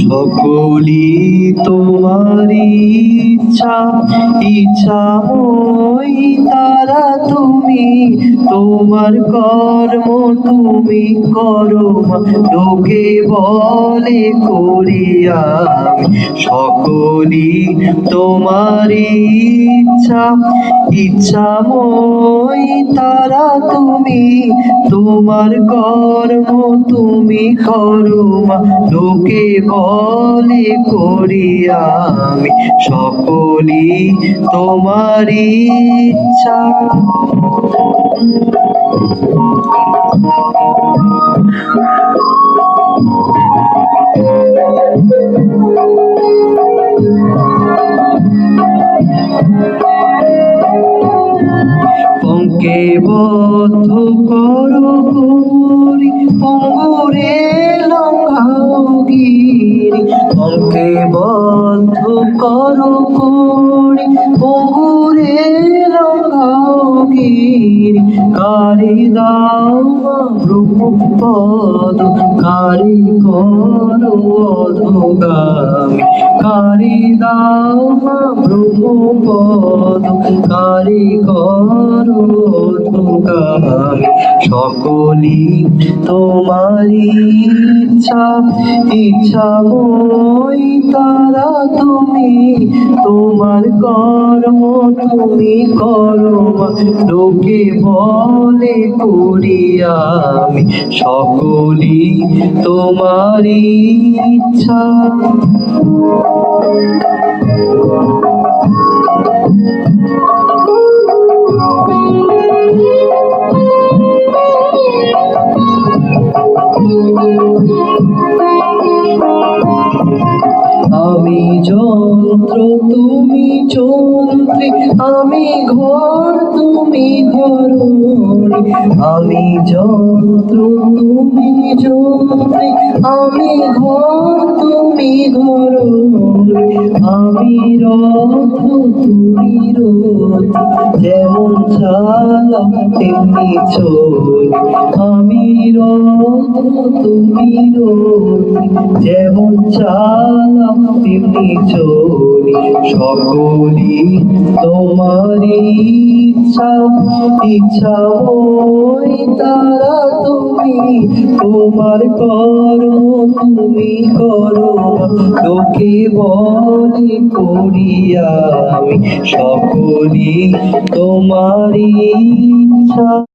সকলি তোমার ইচ্ছা ইচ্ছা মই তারা তুমি তোমার কর্ম তুমি করো লোকে বলে করিয়া সকলি তোমার ইচ্ছা ইচ্ছা। মই তারা তুমি তোমার কর্ম তুমি করুমা লোকে বলে করিয়া আমি সকলি তোমার ইচ্ছা। পঙ্কে করি পঙ্গরে লঙ্ঘাও গিরি পঙ্কে বদ্ধ করো করি পঙ্গুরে লঙ্ঘাও গিরি কারি দাও রূপ পদ কারি করো অধগামী কারি দাও মা ব্রহ্মপদ কারি করো অধগামী সকলি তোমারি ইচ্ছা ইচ্ছা মই তারা তুমি তোমার কর্ম তুমি করম লোকে বলে করিয়া আমি সকলি তোমারি ইচ্ছা। আমি যন্ত্র, তুমি যন্ত্রী। আমি ঘর, তুমি ঘর আমি যন্ত্র, তুমি যন্ত্রী। আমি ঘর, তুমি ঘরণী আমি রথ, তুমি রথ যেমন চালা, তেমনি চল আমি রথ, তুমি রথ যেমন চালা, তেমনি চলি সকলি তোমারি ইচ্ছা ইচ্ছা ওই তারা তুমি। তোমার করো, তুমি করো লোকে বলে করিয়া আমি সকলি তোমারই ইচ্ছা।